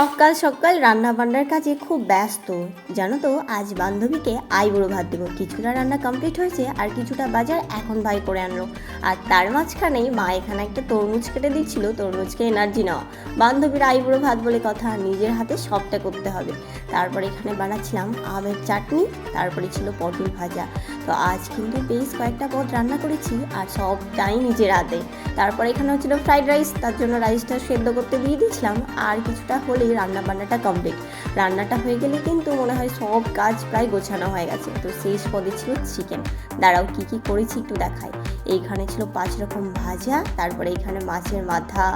সকাল সকাল রান্নাবান্নার কাজে খুব ব্যস্ত। জানো তো, আজ বান্ধবীকে আইবুড়ো ভাত দেবো। কিছুটা রান্না কমপ্লিট হয়েছে আর কিছুটা বাজার এখন ভাই করে আনলো। আর তার মাঝখানেই মা এখানে একটা তরমুজ কেটে দিচ্ছিল। তরমুজকে এনার্জি নেওয়া। বান্ধবীর আইবুড়ো ভাত বলে কথা, নিজের হাতে সবটা করতে হবে। তারপরে এখানে বানাচ্ছিলাম আমের চাটনি, তারপরে ছিল পটল ভাজা। তো আজ কিন্তু বেশ কয়েকটা পদ রান্না করেছি আর সব সবটাই নিজের হাতে। তারপরে এখানে হচ্ছিল ফ্রাইড রাইস তার জন্য রাইসটা সেদ্ধ করতে দিয়ে দিয়েছিলাম। আর কিছুটা হলেই রান্না বান্নাটা কমপ্লিট রান্নাটা হয়ে গেলে কিন্তু মনে হয় সব কাজ প্রায় গোছানো হয়ে গেছে। তো শেষ পদে ছিল চিকেন দাঁড়াও, কী কী করেছি একটু দেখাই। এইখানে ছিল পাঁচ রকম ভাজা, তারপরে এইখানে মাছের মাথা,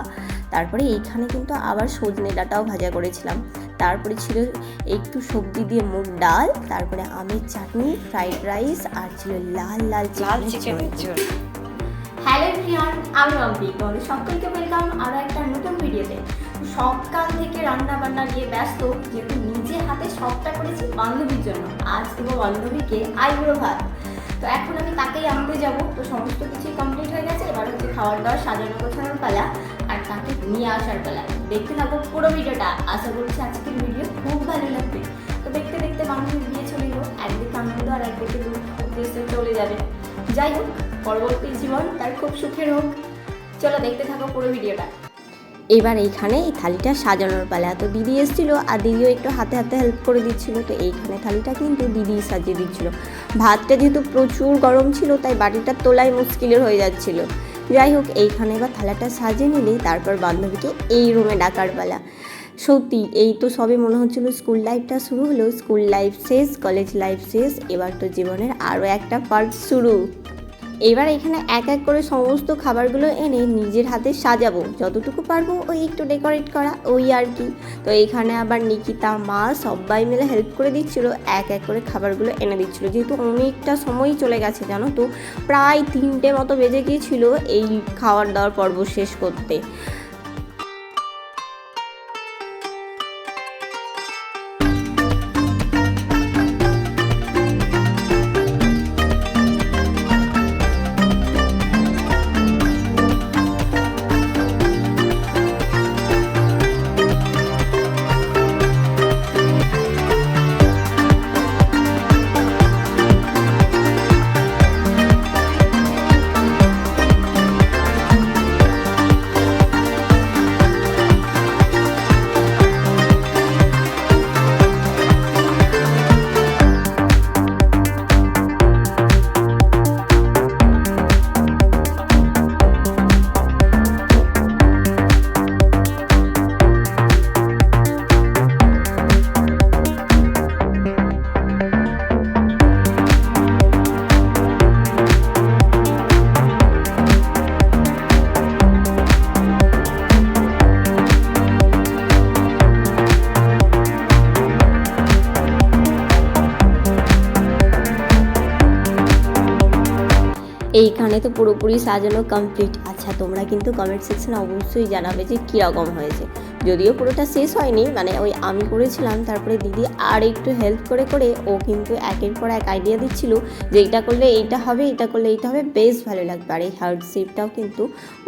তারপরে এইখানে কিন্তু আবার সজনে ডাঁটাও ভাজা করেছিলাম। তারপরে ছিল একটু সবজি দিয়ে মুগ ডাল তারপরে আমের চাটনি ফ্রাইড রাইস আর ছিল লাল লাল লাল চিকেনের ঝোল। হ্যালো প্রিয়ান আমি মাম্পি তোমাদের সকলকে ওয়েলকাম আরও একটা নতুন ভিডিওতে সকাল থেকে রান্না বান্না নিয়ে ব্যস্ত যেহেতু নিজে হাতে সবটা করেছি বান্ধবীর জন্য। আজ দেবো বান্ধবীকে আইবুড়ো ভাত। তো এখন আমি তাকেই আনতে যাব। তো সমস্ত কিছুই কমপ্লিট হয়ে গেছে। এবার হচ্ছে খাওয়ার দাওয়ার সাজানো গোছানোর পালা। তাকে নিয়ে আসার পালা দেখতে থাকো পুরো ভিডিওটা। আশা করছি আজকের ভিডিও খুব ভালো লাগবে। তো দেখতে দেখতে বান্ধবীর বিয়ে চলে গেলো একদিকে আনন্দ আর একদিকে উদ্দেশ্যে চলে যাবে। যাই হোক, পরবর্তী জীবন তার খুব সুখের হোক। চলো দেখতে থাকো পুরো ভিডিওটা। এবার এইখানে এই থালিটা সাজানোর পালা তো দিদি এসেছিল আর দিদিও একটু হাতে হাতে হেল্প করে দিচ্ছিল। তো এইখানে থালিটা কিন্তু দিদি সাজিয়ে দিচ্ছিল। ভাতটা যেহেতু প্রচুর গরম ছিল, তাই বাটিটা তোলাই মুশকিলের হয়ে যাচ্ছিল। যাই হোক, এইখানে এবার থালাটা সাজিয়ে নিলেই তারপর বান্ধবীকে এই রুমে ডাকার পালা। সত্যি, এই তো সবে মনে হচ্ছিল স্কুল লাইফটা শুরু হলো, স্কুল লাইফ শেষ, কলেজ লাইফ শেষ, এবার তো জীবনের আরও একটা পার্ট শুরু। এবার এখানে এক এক করে সমস্ত খাবারগুলো এনে নিজের হাতে সাজাবো। যতটুকু পারব ওই একটু ডেকোরেট করা, ওই আর কি। তো এখানে আবার নিকিতা, মা সবাই মিলে হেল্প করে দিচ্ছিল, এক এক করে খাবারগুলো এনে দিচ্ছিল। যেহেতু অনেকটা সময় চলে গেছে, জানো তো? প্রায় তিনটে মতো বেজে গিয়েছিল এই খাওয়ার দাওয়ার পর্ব শেষ করতে। এইখানে তো পুরোপুরি সাজানো কমপ্লিট আচ্ছা তোমরা কিন্তু কমেন্ট সেকশনে অবশ্যই জানাবে যে কীরকম হয়েছে। যদিও পুরোটা শেষ হয়নি মানে ওই আমি করেছিলাম, তারপরে দিদি আর একটু হেল্প করে করে ও কিন্তু একের পর এক আইডিয়া দিচ্ছিল যে এটা করলে এইটা হবে এটা করলে এইটা হবে, বেশ ভালো লাগবে। আর এই হার্ট শেপটাও কিন্তু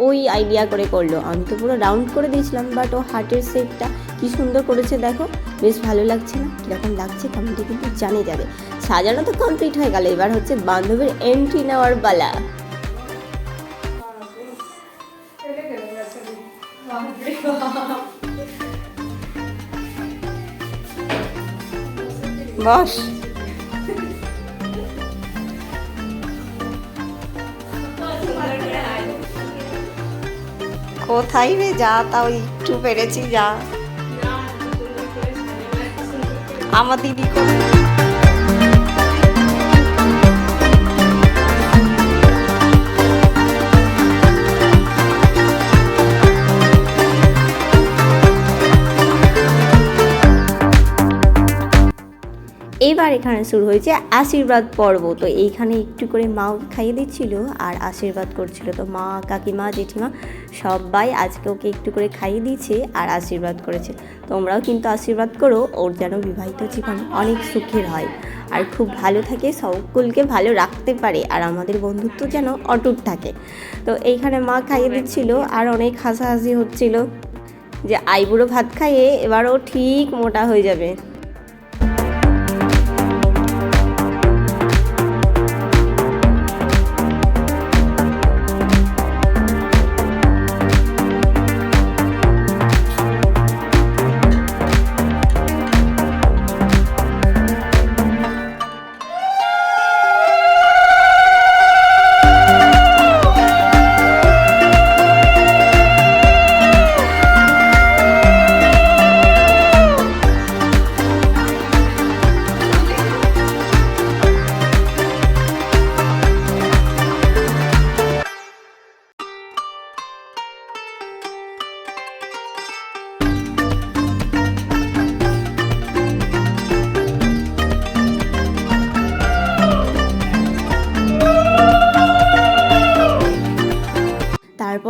ওই আইডিয়া করে করল। আমি তো পুরো রাউন্ড করে দিয়েছিলাম বাট ও হার্টের শেপটা কি সুন্দর করেছে দেখো। বেশ ভালো লাগছে না? কীরকম লাগছে কমেন্টে কিন্তু জানে যাবে। সাজানো তো কমপ্লিট হয়ে গেল। এবার হচ্ছে বান্ধবীর এন্ট্রি নেওয়ার পালা। বস। কোথায় রে? যা, তাও একটু পেরেছি, যা। আমার দিদি করে এবার এখানে শুরু হয়েছে আশীর্বাদ পর্ব। তো এইখানে একটু করে মাও খাইয়ে দিচ্ছিল আর আশীর্বাদ করছিল। তো মা, কাকিমা, জেঠিমা সবাই আজকে ওকে একটু করে খাইয়ে দিয়েছে আর আশীর্বাদ করেছে। তোমরাও কিন্তু আশীর্বাদ করো, ওর যেন বিবাহিত জীবন অনেক সুখের হয়। আর খুব ভালো থাকে, সকলকে ভালো রাখতে পারে আর আমাদের বন্ধুত্ব যেন অটুট থাকে। তো এইখানে মা খাইয়ে দিচ্ছিল আর অনেক হাসাহাসি হচ্ছিল যে, আইবুড়ো ভাত খাইয়ে এবার ও ঠিক মোটা হয়ে যাবে।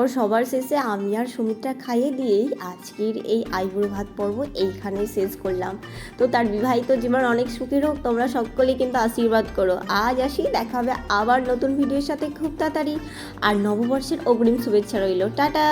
সবার শেষে আমি আর সুমিতটা খাইয়ে দিয়েই আজকের এই আইবুড়ো ভাত পর্ব এইখানে শেষ করলাম। তো তার বিবাহিত জীবন অনেক সুখের হোক, তোমরা সকলেই কিন্তু আশীর্বাদ করো। আজ আসি, দেখা হবে আবার নতুন ভিডিওর সাথে খুব তাড়াতাড়ি। আর নববর্ষের অগ্রিম শুভেচ্ছা রইল। টাটা!